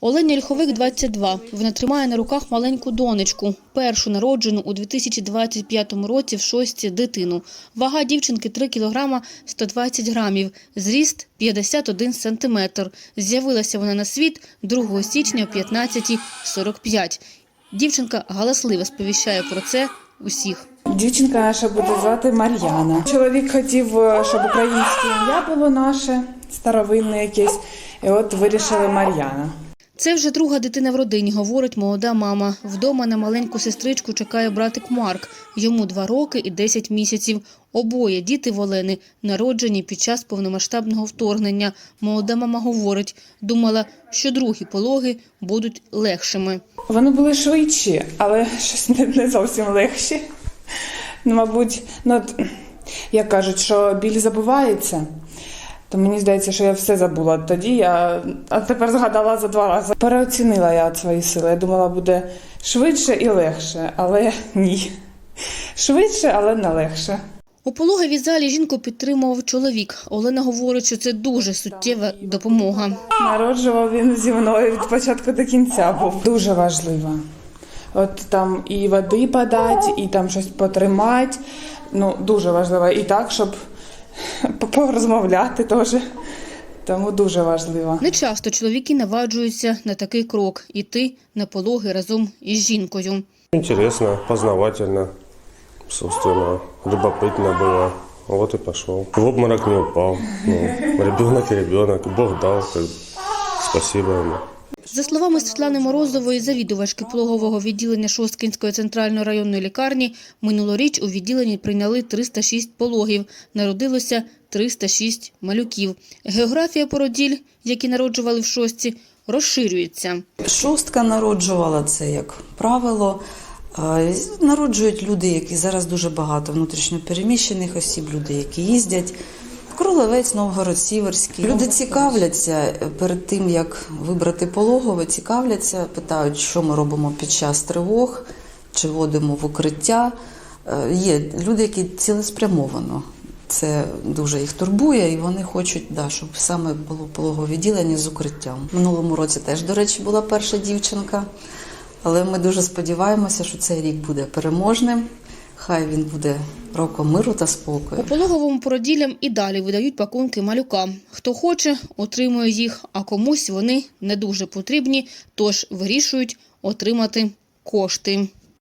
Олені Ольховик 22. Вона тримає на руках маленьку донечку, першу народжену у 2025 році в шості дитину. Вага дівчинки 3 кг 120 грамів, зріст 51 сантиметр. З'явилася вона на світ 2 січня о 15.45. Дівчинка галасливо сповіщає про це усіх. Дівчинка наша буде звати Мар'яна. Чоловік хотів, е, щоб українське ім'я було наше, старовинне якесь, і от вирішили Мар'яна. Це вже друга дитина в родині, говорить молода мама. Вдома на маленьку сестричку чекає братик Марк. Йому два роки і 10 місяців. Обоє діти в Олени народжені під час повномасштабного вторгнення. Молода мама говорить, думала, що другі пологи будуть легшими. Вони були швидші, але щось не, зовсім легші. Ну, мабуть, ну, як кажуть, що біль забувається, то мені здається, що я все забула тоді, я, а тепер згадала за два рази. Переоцінила я свої сили. Я думала, буде швидше і легше, але ні. Швидше, але не легше. У пологовій залі жінку підтримував чоловік. Олена говорить, що це дуже суттєва допомога. Народжував він зі мною від початку до кінця був. Дуже важливо. От там і води подати, і там щось потримати. Ну, дуже важливо. І так, щоб порозмовляти теж. Тому дуже важливо. Нечасто чоловіки наваджуються на такий крок – іти на пологи разом із жінкою. Интересно, познавательно, собственно, любопытно было. Вот и пошел. В обморок не упал. Ну, ребенок и ребенок. Бог дал. как бы. Спасибо ему. За словами Світлани Морозової, завідувачки пологового відділення Шосткинської центральної районної лікарні, минулоріч у відділенні прийняли 306 пологів, народилося 306 малюків. Географія породіль, які народжували в шостці, розширюється. Шостка народжувала це як правило. Народжують люди, які зараз дуже багато внутрішньопереміщених осіб, люди, які їздять. Кролевець, Новгород, Сіверський. Люди цікавляться е, перед тим, як вибрати пологове, цікавляться, питають, що ми робимо під час тривог, чи водимо в укриття. Е, Є люди, які цілеспрямовано. Це дуже їх турбує, і вони хочуть, да, щоб саме було пологове відділення з укриттям. Минулому році теж, до речі, була перша дівчинка. Але ми дуже сподіваємося, що цей рік буде переможним. Хай він буде роком миру та спокою. У пологовому породіллям і далі видають пакунки малюкам. Хто хоче, отримує їх, а комусь вони не дуже потрібні, тож вирішують отримати кошти.